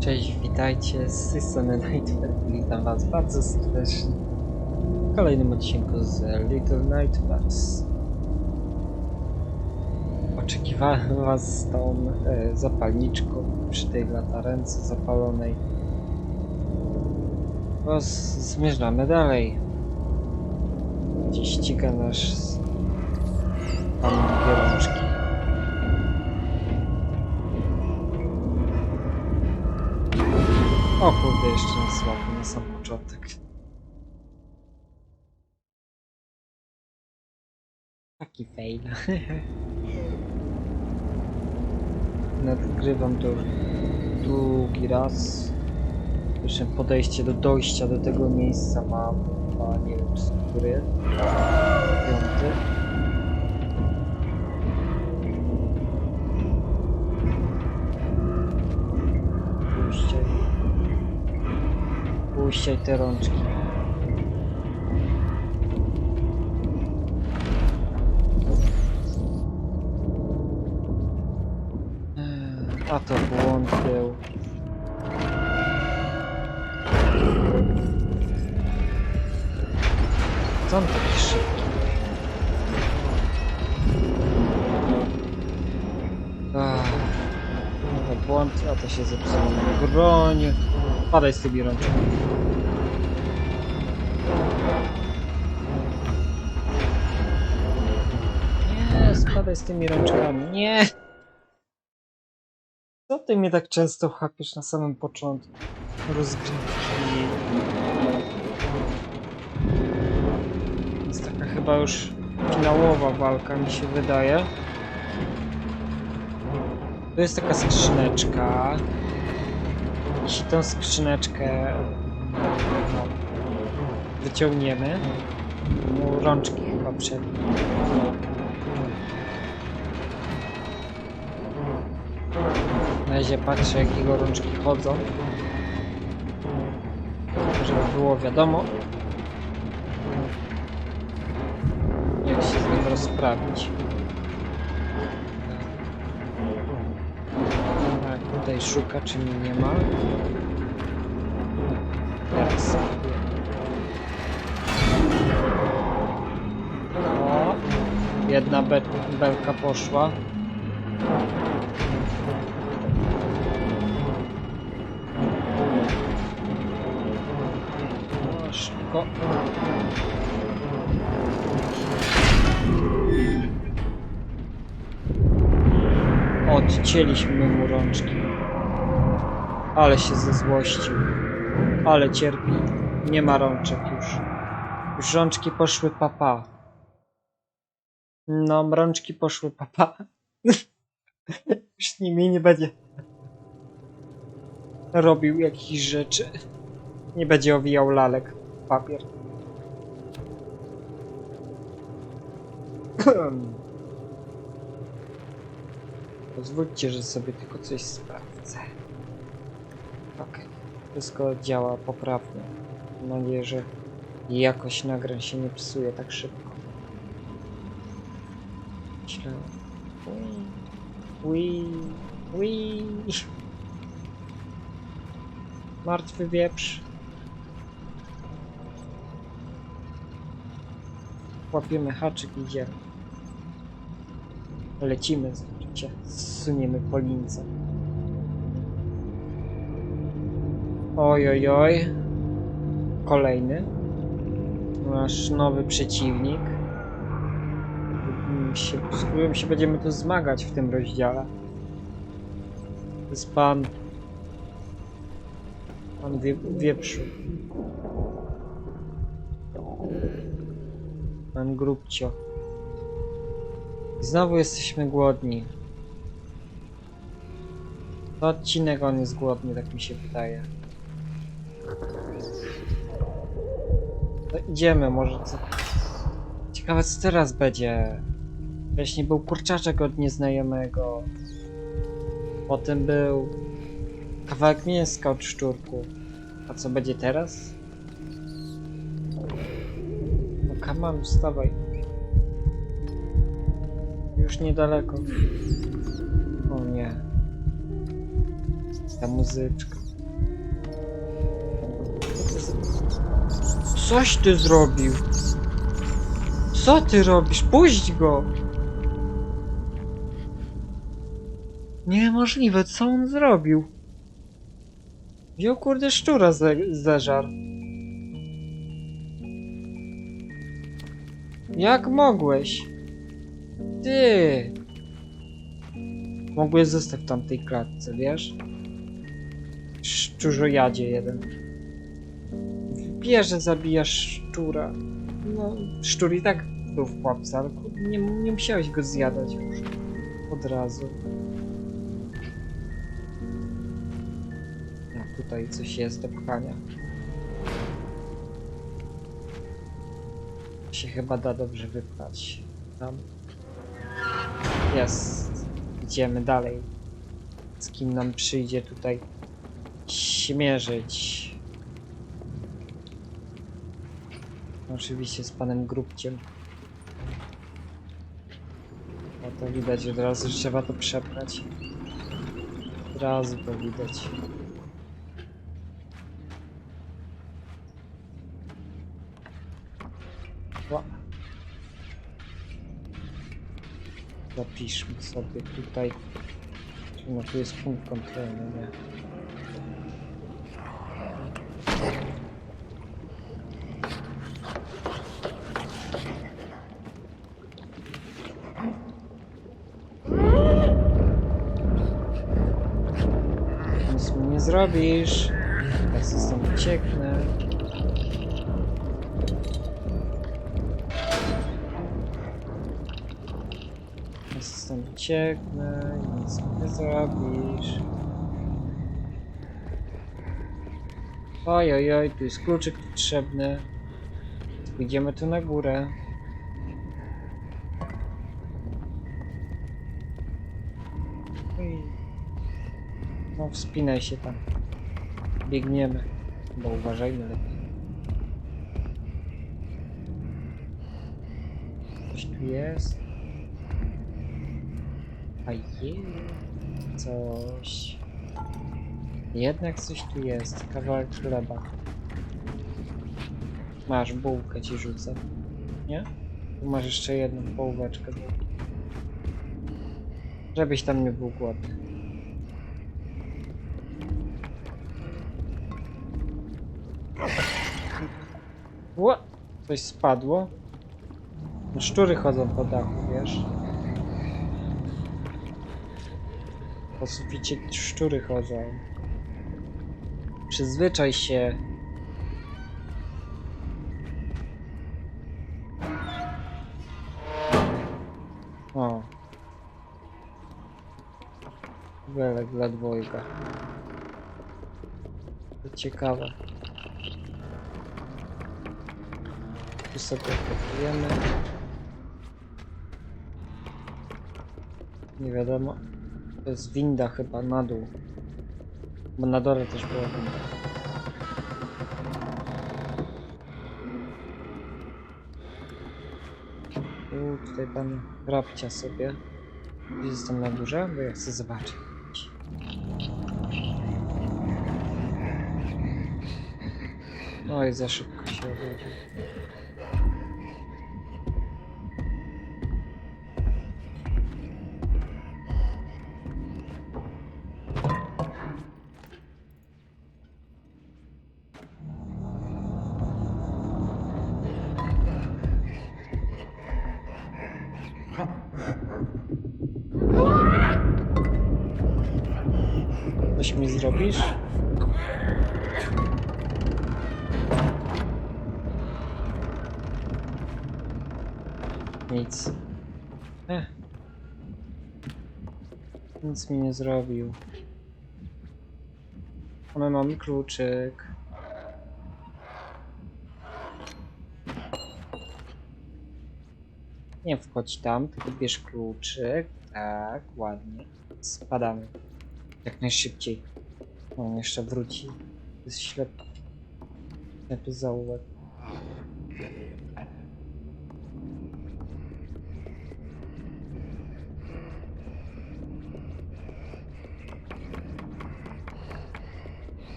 Cześć, witajcie z tej strony Nightmare. Witam was bardzo serdecznie w kolejnym odcinku z Little Nightmares. Oczekiwałem was z tą e, zapalniczką przy tej latarence zapalonej. Bo zmierzamy dalej. Gdzie ściga nasz pan Pierączki. O kurde, jeszcze słabo, na sam początek. Taki fail. Nadgrywam to drugi raz. Zresztą podejście do dojścia do tego miejsca mam, a nie wiem który. Piąty. Puszczaj te rączki. A to błąd. Co on taki szybki? Ach, to błąd, a to się zepsuło na broń. Padaj z tymi rączkami. Nie, spadaj z tymi rączkami. Nie! Co ty mnie tak często chapiesz na samym początku rozgrywki? Jest taka chyba już finałowa walka, mi się wydaje. Tu jest taka skrzyneczka. Jeśli tą skrzyneczkę wyciągniemy, mu rączki chyba przed. Na razie patrzę, jak jego rączki chodzą. Żeby było wiadomo, jak się z nim rozprawić. Tutaj szuka, czy mnie nie ma. Teraz jedna be belka poszła. Szybko. Odcięliśmy mu rączki. Ale się zezłościł. Ale cierpi. Nie ma rączek już. Już rączki poszły papa. No, rączki poszły papa. już nimi nie będzie robił jakichś rzeczy. Nie będzie owijał lalek w papier. Pozwólcie, że sobie tylko coś sprawdzę. Okej. Wszystko działa poprawnie. Mam nadzieję, że jakość nagrań się nie psuje tak szybko. Myślę... Ui, ui. Martwy wieprz. Łapiemy haczyk i idziemy. Lecimy, znaczy zsuniemy po lince. Oj, oj, oj. Kolejny. Nasz nowy przeciwnik. Się, z którym się będziemy tu zmagać w tym rozdziale. To jest pan... Pan wie, wieprzu. Pan grubcio. I znowu jesteśmy głodni. To odcinek on jest głodny, tak mi się wydaje. To idziemy, może co... Ciekawe co teraz będzie. Wcześniej był kurczaczek od nieznajomego. Potem był kawałek mięska od szczurków. A co będzie teraz? No kaman, wstawaj. Już niedaleko. O nie. Ta muzyczka. Coś ty zrobił. Co ty robisz? Puść go! Niemożliwe, co on zrobił? Wziął kurde szczura ze zeżar. Jak mogłeś? Ty! Mogłeś zostać w tamtej klatce, wiesz? Szczurzojadzie jeden. Bierze, zabijasz szczura. No, szczur i tak był w pułapce, ale nie, nie musiałeś go zjadać już. Od razu. Tutaj coś jest do pchania. Się chyba da dobrze wypchać. Tam. Jest. Idziemy dalej. Z kim nam przyjdzie tutaj śmierzyć. Oczywiście z panem Grubciem. No to widać od razu, że trzeba to przepchać. Od razu to widać. Zapiszmy sobie tutaj. No tu jest punkt kontrolny, nie? Nic mi nie zrobisz. Ja sobie stąd ucieknę. Ucieknę nic nie zrobisz. Oj, oj, oj, tu jest kluczyk potrzebny. Pójdziemy tu na górę. No, wspinaj się tam. Biegniemy. Bo uważajmy lepiej. Coś tu jest. A je. Coś. Jednak coś tu jest. Kawałek chleba. Masz bułkę ci rzucę. Nie? Tu masz jeszcze jedną połóweczkę. Żebyś tam nie był głodny. Ło! Coś spadło. No, szczury chodzą po dachu, wiesz? Po suficie szczury chodzą. Przyzwyczaj się. O. Welek dla dwojga. To ciekawe. Tu sobie kupujemy. Nie wiadomo. To jest winda chyba na dół. Bo na dole też była winda. Tu tutaj pan rabcia sobie. Jest tam na górze, bo ja chcę zobaczyć. Oj, za szybko się obudził. Nic. Eh. Nic mi nie zrobił. A my mamy kluczyk. Nie wchodź tam, tylko bierz kluczyk. Tak, ładnie. Spadamy. Jak najszybciej. On jeszcze wróci. Jest ślepy. Ślepy zaułek.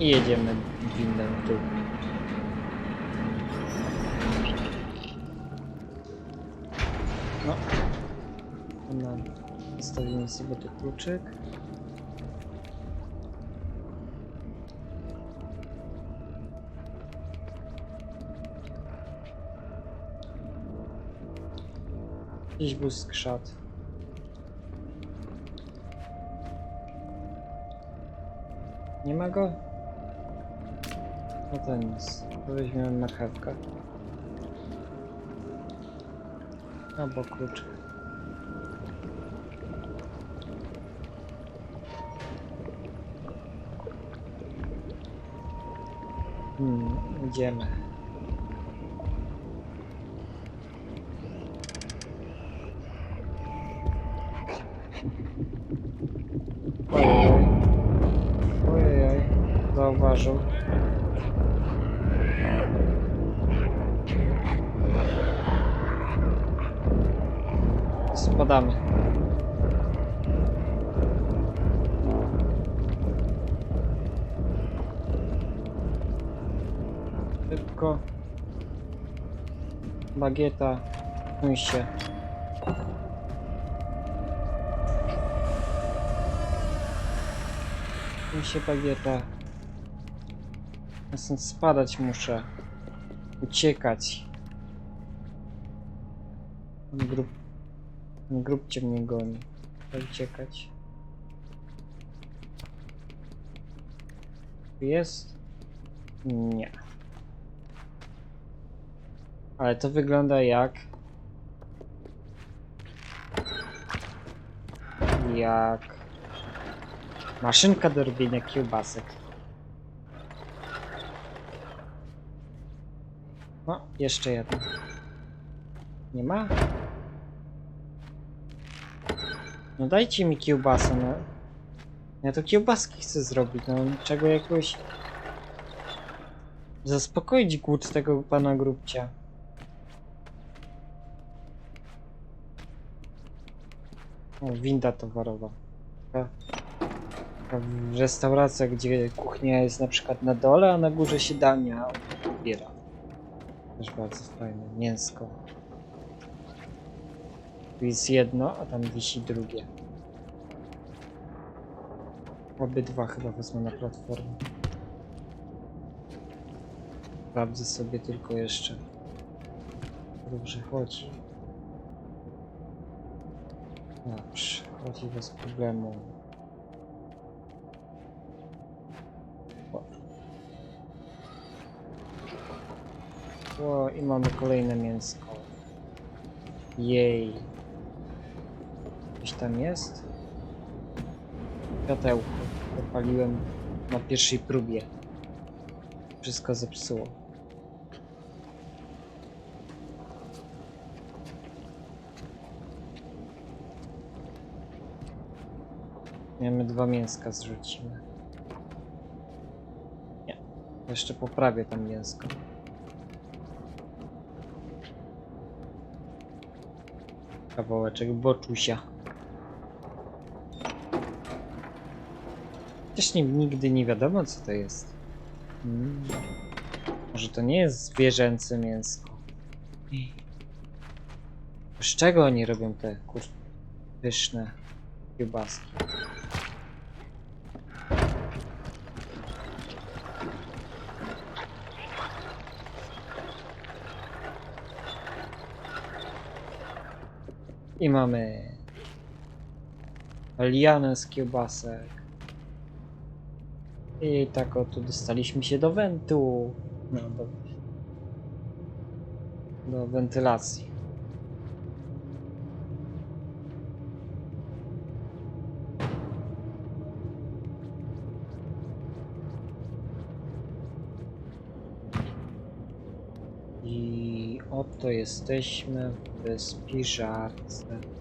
I jedziemy windą w dół. No. No. Zostawimy sobie tu kluczyk. Gdzieś był skrzat. Nie ma go? No to nic. To weźmiemy marchewkę. Albo klucz. Hmm, idziemy. Ojej. Ojej. Zauważył. Spadamy. Szybko. Bagieta. Mój się. Mój się bagieta. Stąd spadać muszę. Uciekać. Grup, cię mnie goni. Uciekać. Jest? Nie. Ale to wygląda jak... Jak... Maszynka do robienia kiełbasek. No, jeszcze jedna. Nie ma? No dajcie mi kiełbasę, no. Ja to kiełbaski chcę zrobić, no czego jakoś... Zaspokoić głód tego pana grubcia. O, winda towarowa. Taka, restauracja, gdzie kuchnia jest na przykład na dole, a na górze się dania odbiera. Też bardzo fajne. Mięsko. Tu jest jedno, a tam wisi drugie. Obydwa chyba wezmę na platformę. Sprawdzę sobie tylko jeszcze. Dobrze chodzi. Dobrze, chodzi bez problemu. O, i mamy kolejne mięsko. Jej. Tam jest? Światełko. Zapaliłem na pierwszej próbie. Wszystko zepsuło. Mamy dwa mięska zrzucimy. Nie. Jeszcze poprawię tam mięsko. Kawałeczek boczusia. Też nigdy nie wiadomo co to jest. Mm. Może to nie jest zwierzęce mięsko. Z czego oni robią te kur... pyszne kiełbaski? I mamy lianę z kiełbasek. I tak oto dostaliśmy się do wentu. No, do, do wentylacji. I oto jesteśmy w spiżarce.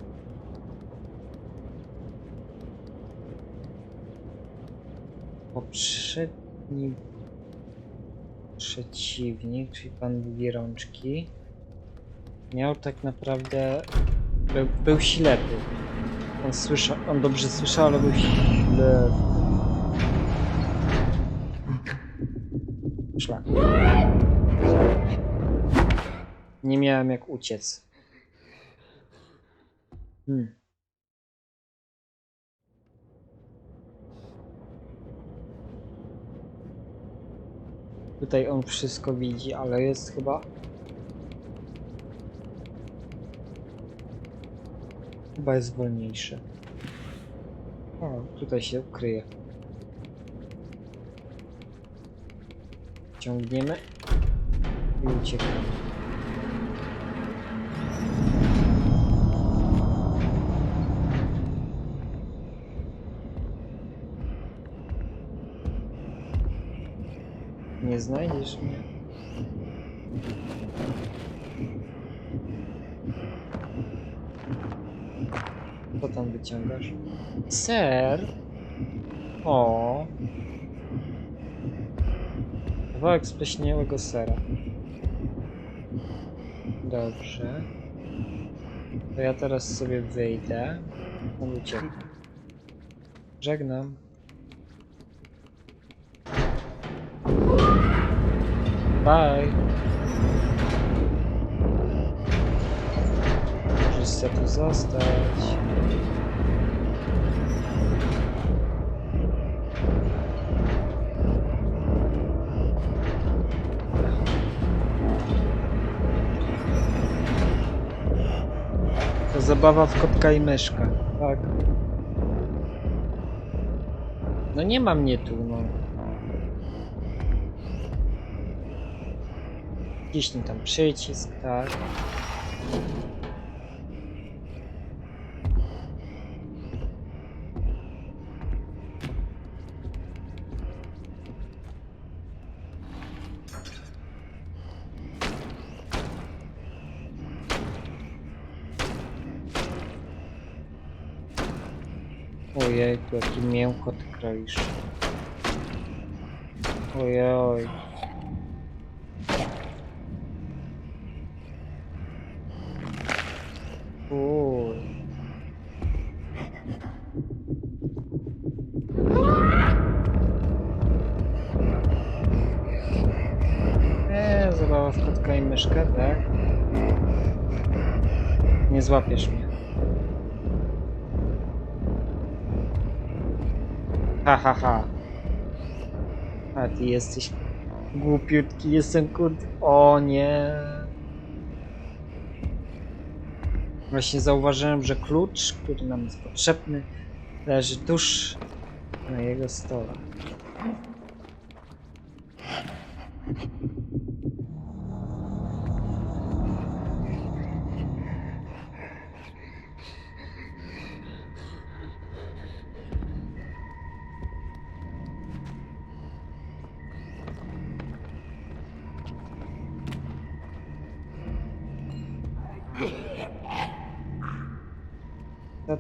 Poprzedni przeciwnik, czyli pan długie rączki, miał tak naprawdę. Był, był ślepy. On słyszał, on dobrze słyszał, ale był ślepy. Szlak. Nie miałem jak uciec. Hmm. Tutaj on wszystko widzi, ale jest chyba. Chyba jest wolniejszy. O, tutaj się ukryje. Ciągniemy i uciekamy. Nie znajdziesz mnie. Co tam wyciągasz? Ser? O. Kawałek spleśniałego sera. Dobrze. To ja teraz sobie wyjdę. On uciekł. Żegnam. Bye. Możesz sobie tu zostać. To zabawa w kotka i myszkę. Tak. No nie ma mnie tu, no. Ciśnij tam przycisk, tak. Ojejku, jaki miękko ty kroisz. Ojej. Uj. Eee, zabawa w kotka i myszkę, tak? Nie złapiesz mnie. Ha, ha, ha. A ty jesteś głupiutki, jestem kurde... O nie. Właśnie zauważyłem, że klucz, który nam jest potrzebny, leży tuż na jego stole.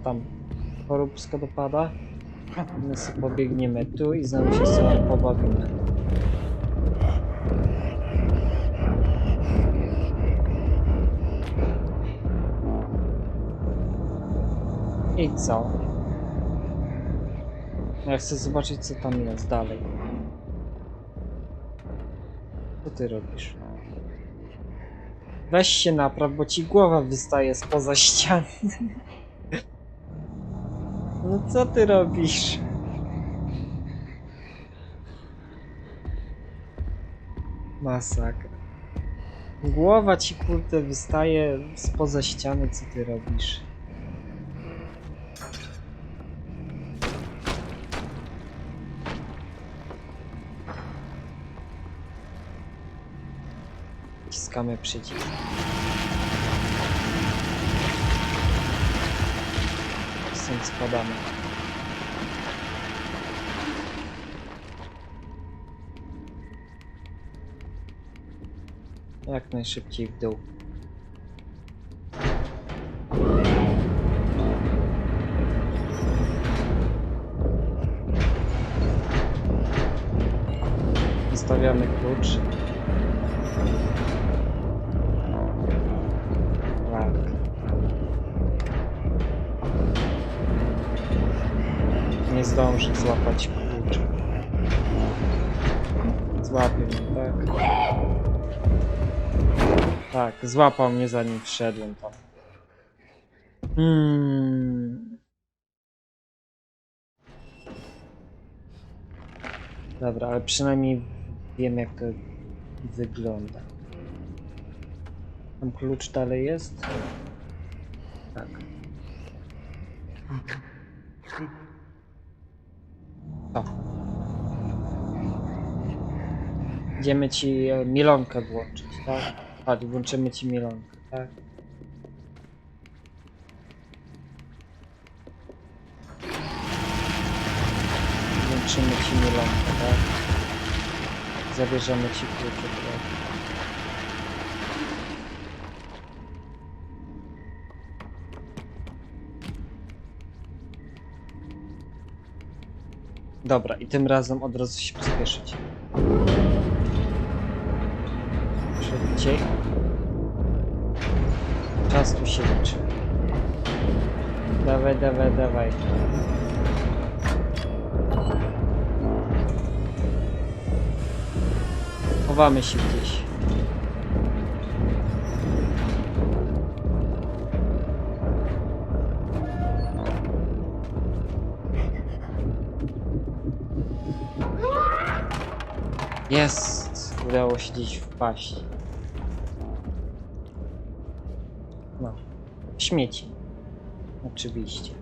Tam? Choróbsko dopada? My sobie pobiegniemy tu i znowu się sobie pobawimy. I co? Ja chcę zobaczyć co tam jest dalej. Co ty robisz? Weź się napraw, bo ci głowa wystaje spoza ściany. No co ty robisz? Masakra. Głowa ci kurde wystaje spoza ściany, co ty robisz? Wciskamy przycisk. Spadamy. Jak najszybciej w dół. Zostawiamy klucz. Nie zdąży złapać klucza. Złapię mnie, tak? Tak, złapał mnie zanim wszedłem tam. Hmm. Dobra, ale przynajmniej wiem jak to wygląda. Tam klucz dalej jest? Tak. O. Idziemy ci e, milonkę włączyć, tak? Chodź, włączymy ci milonkę, tak? Włączymy ci milonkę, tak? Zabierzemy ci klucze, tak? Dobra, i tym razem od razu się pospieszyć. Szybciej. Czas tu się liczy. Dawaj, dawaj, dawaj. Chowamy się gdzieś. Jest! Udało się gdzieś wpaść. No. Śmieci. Oczywiście.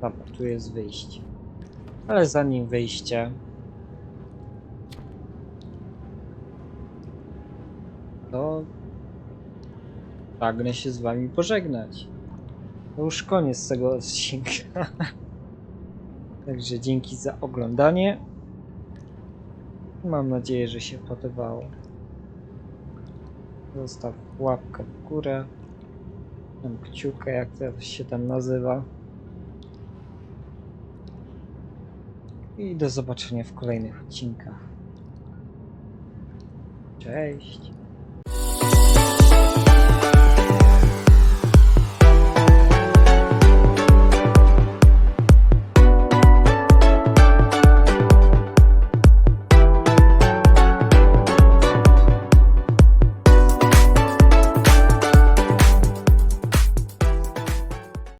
Dobra, tu jest wyjście. Ale zanim wyjście... To... Pragnę się z wami pożegnać. To już koniec tego odcinka. Także dzięki za oglądanie. Mam nadzieję, że się podobało. Zostaw łapkę w górę. Tam kciukę, jak to się tam nazywa. I do zobaczenia w kolejnych odcinkach. Cześć.